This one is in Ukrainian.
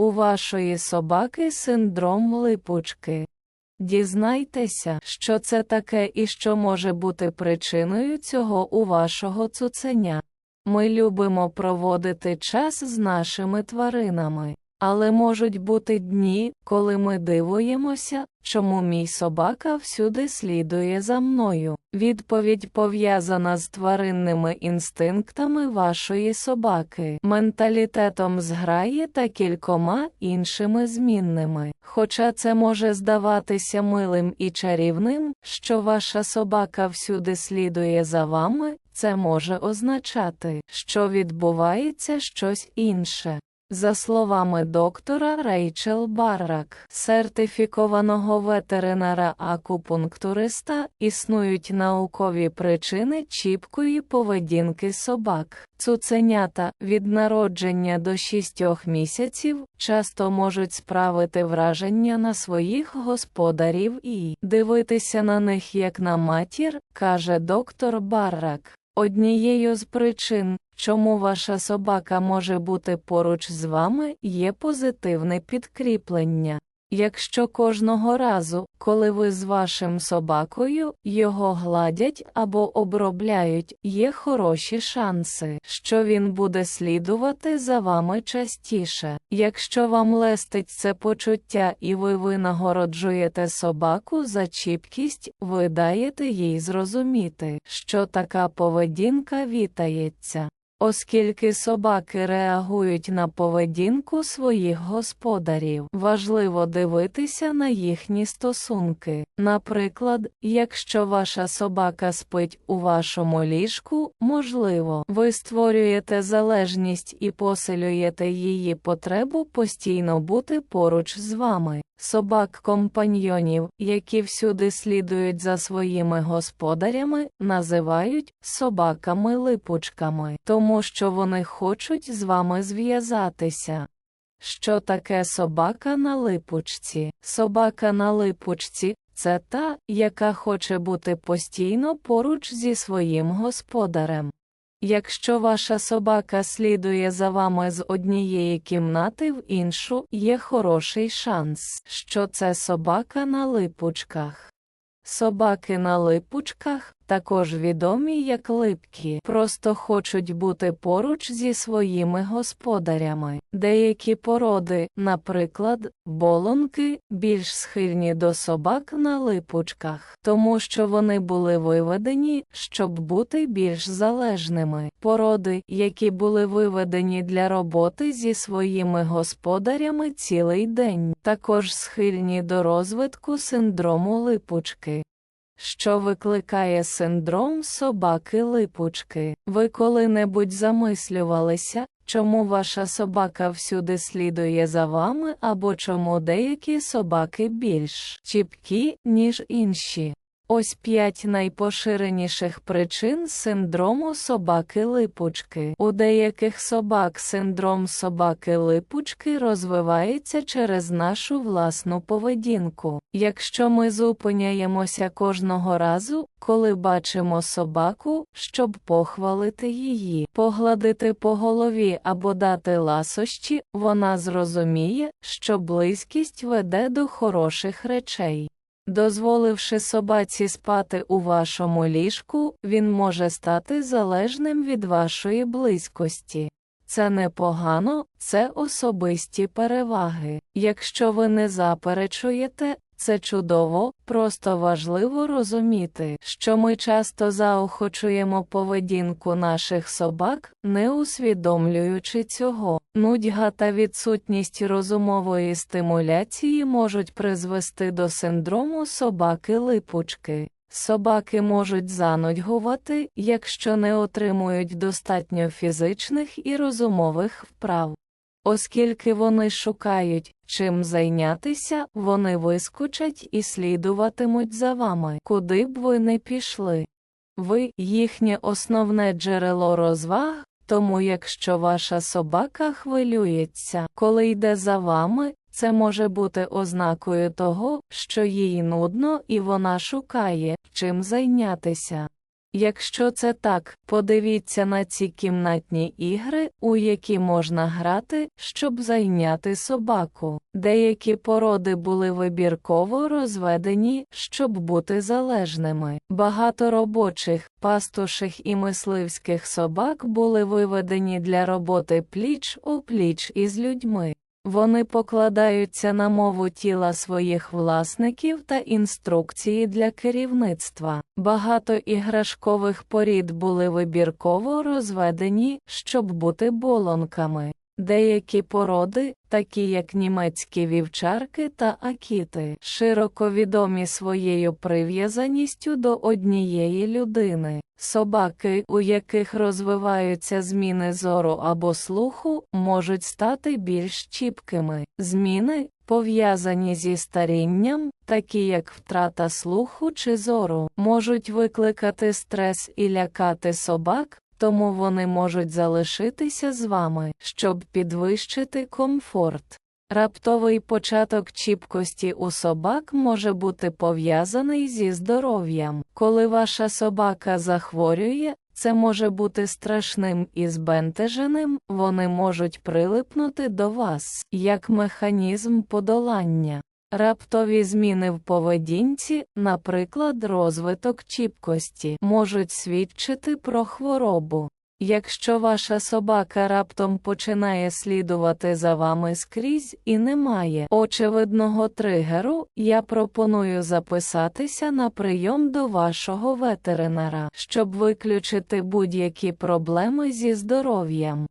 У вашої собаки синдром липучки. Дізнайтеся, що це таке і що може бути причиною цього у вашого цуценя. Ми любимо проводити час з нашими тваринами, але можуть бути дні, коли ми дивуємося, чому мій собака всюди слідує за мною. Відповідь пов'язана з тваринними інстинктами вашої собаки, менталітетом зграї та кількома іншими змінними. Хоча це може здаватися милим і чарівним, що ваша собака всюди слідує за вами, це може означати, що відбувається щось інше. За словами доктора Рейчел Баррак, сертифікованого ветеринара-акупунктуриста, існують наукові причини чіпкої поведінки собак. Цуценята від народження до 6 місяців часто можуть справити враження на своїх господарів і дивитися на них як на матір, каже доктор Баррак. Однією з причин, чому ваша собака може бути поруч з вами, є позитивне підкріплення. Якщо кожного разу, коли ви з вашим собакою його гладять або обробляють, є хороші шанси, що він буде слідувати за вами частіше. Якщо вам лестить це почуття і ви винагороджуєте собаку за чіпкість, ви даєте їй зрозуміти, що така поведінка вітається. Оскільки собаки реагують на поведінку своїх господарів, важливо дивитися на їхні стосунки. Наприклад, якщо ваша собака спить у вашому ліжку, можливо, ви створюєте залежність і посилюєте її потребу постійно бути поруч з вами. Собак-компаньйонів, які всюди слідують за своїми господарями, називають собаками-липучками, тому що вони хочуть з вами зв'язатися. Що таке собака на липучці? Собака на липучці це та, яка хоче бути постійно поруч зі своїм господарем. Якщо ваша собака слідує за вами з однієї кімнати в іншу, є хороший шанс, що це собака на липучках. Собаки на липучках, також відомі як липкі, просто хочуть бути поруч зі своїми господарями. Деякі породи, наприклад, болонки, більш схильні до собак на липучках, тому що вони були виведені, щоб бути більш залежними. Породи, які були виведені для роботи зі своїми господарями цілий день, також схильні до розвитку синдрому липучки що викликає синдром собаки-липучки. Ви коли-небудь замислювалися, чому ваша собака всюди слідує за вами або чому деякі собаки більш чіпкі, ніж інші. Ось п'ять найпоширеніших причин синдрому собаки-липучки. У деяких собак синдром собаки-липучки розвивається через нашу власну поведінку. Якщо ми зупиняємося кожного разу, коли бачимо собаку, щоб похвалити її, погладити по голові або дати ласощі, вона зрозуміє, що близькість веде до хороших речей. Дозволивши собаці спати у вашому ліжку, він може стати залежним від вашої близькості. Це непогано, це особисті переваги. Якщо ви не заперечуєте, це чудово, просто важливо розуміти, що ми часто заохочуємо поведінку наших собак, не усвідомлюючи цього. Нудьга та відсутність розумової стимуляції можуть призвести до синдрому собаки-липучки. Собаки можуть занудьгувати, якщо не отримують достатньо фізичних і розумових вправ. Оскільки вони шукають, чим зайнятися, вони вискочать і слідуватимуть за вами, куди б ви не пішли. Ви їхнє основне джерело розваг, тому якщо ваша собака хвилюється, коли йде за вами, це може бути ознакою того, що їй нудно і вона шукає, чим зайнятися. Якщо це так, подивіться на ці кімнатні ігри, у які можна грати, щоб зайняти собаку. Деякі породи були вибірково розведені, щоб бути залежними. Багато робочих, пастуших і мисливських собак були виведені для роботи пліч опліч із людьми. Вони покладаються на мову тіла своїх власників та інструкції для керівництва. Багато іграшкових порід були вибірково розведені, щоб бути болонками. Деякі породи, такі як німецькі вівчарки та акіти, широко відомі своєю прив'язаністю до однієї людини. Собаки, у яких розвиваються зміни зору або слуху, можуть стати більш чіпкими. Зміни, пов'язані зі старінням, такі як втрата слуху чи зору, можуть викликати стрес і лякати собак, тому вони можуть залишитися з вами, щоб підвищити комфорт. Раптовий початок чіпкості у собак може бути пов'язаний зі здоров'ям. Коли ваша собака захворює, це може бути страшним і збентеженим, вони можуть прилипнути до вас як механізм подолання. Раптові зміни в поведінці, наприклад, розвиток чіпкості, можуть свідчити про хворобу. Якщо ваша собака раптом починає слідувати за вами скрізь і немає очевидного тригеру, я пропоную записатися на прийом до вашого ветеринара, щоб виключити будь-які проблеми зі здоров'ям.